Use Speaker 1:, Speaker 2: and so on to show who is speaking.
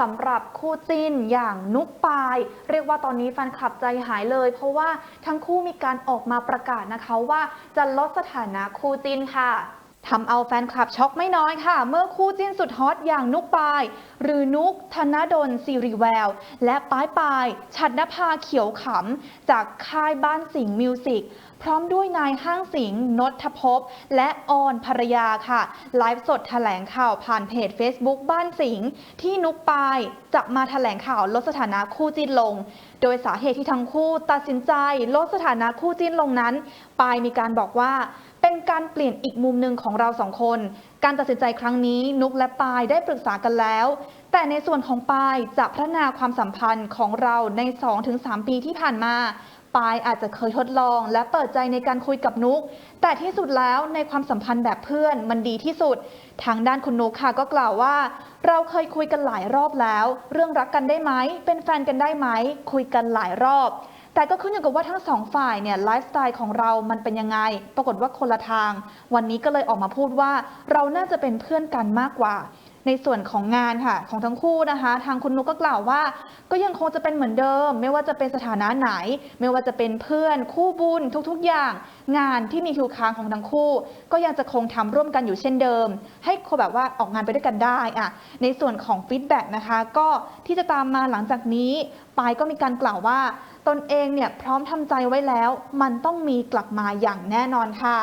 Speaker 1: สำหรับคู่จิ้นอย่างนุกปาย เรียกว่าตอนนี้แฟนคลับใจหายเลย เพราะว่าทั้งคู่มีการออกมาประกาศนะคะว่าจะลดสถานะคู่จิ้นค่ะ ทำเอาแฟนคลับช็อกไม่น้อยค่ะ เมื่อคู่จิ้นสุดฮอตอย่างนุกปาย หรือนุกธนดลซีรีแวว และป้ายปายชัดนภาเขียวขำ จากค่ายบ้านสิงห์มิวสิกพร้อมด้วยนายห้างสิงห์นทภพ และออนภรยาค่ะ ไลฟ์สดแถลงข่าวผ่านเพจ Facebook บ้านสิงห์ที่นุกปายจะมาแถลงข่าวลดสถานะคู่จิ้นลง โดยสาเหตุที่ทั้งคู่ตัดสินใจลดสถานะคู่จิ้นลงนั้น ปายมีการบอกว่า การเปลี่ยนอีกมุมหนึ่งของเราสองคน การตัดสินใจครั้งนี้นุกและปายได้ปรึกษากันแล้ว แต่ในส่วนของปายจะพัฒนาความสัมพันธ์ของเราใน 2-3 ปีที่ผ่านมาปายอาจจะเคยทดลองและเปิดใจในการคุยกับนุก แต่ที่สุดแล้วในความสัมพันธ์แบบเพื่อนมันดีที่สุด ทางด้านคุณนุกค่ะก็กล่าวว่า เราเคยคุยกันหลายรอบแล้ว เรื่องรักกันได้ไหม เป็นแฟนกันได้ไหม คุยกันหลายรอบ แต่ก็ขึ้นอยู่กับว่าทั้งสองฝ่ายเนี่ยไลฟ์สไตล์ของเรามันเป็นยังไง ปรากฏว่าคนละทาง วันนี้ก็เลยออกมาพูดว่า เราน่าจะเป็นเพื่อนกันมากกว่า ในส่วนของงานค่ะของทั้งคู่นะคะ ทางคุณนุกก็กล่าวว่า ก็ยังคงจะเป็นเหมือนเดิม ไม่ว่าจะเป็นสถานะไหน ไม่ว่าจะเป็นเพื่อนคู่บุญทุกๆอย่าง งานที่มีคิวค้างของทั้งคู่ ก็ยังจะคงทำร่วมกันอยู่เช่นเดิม ให้คนแบบว่าออกงานไปด้วยกันได้อะในส่วนของฟีดแบ็กนะคะก็ที่จะตามมาหลังจากนี้ปายก็มีการกล่าวว่า ตนเองเนี่ยพร้อมทำใจไว้แล้ว มันต้องมีกลับมาอย่างแน่นอนค่ะ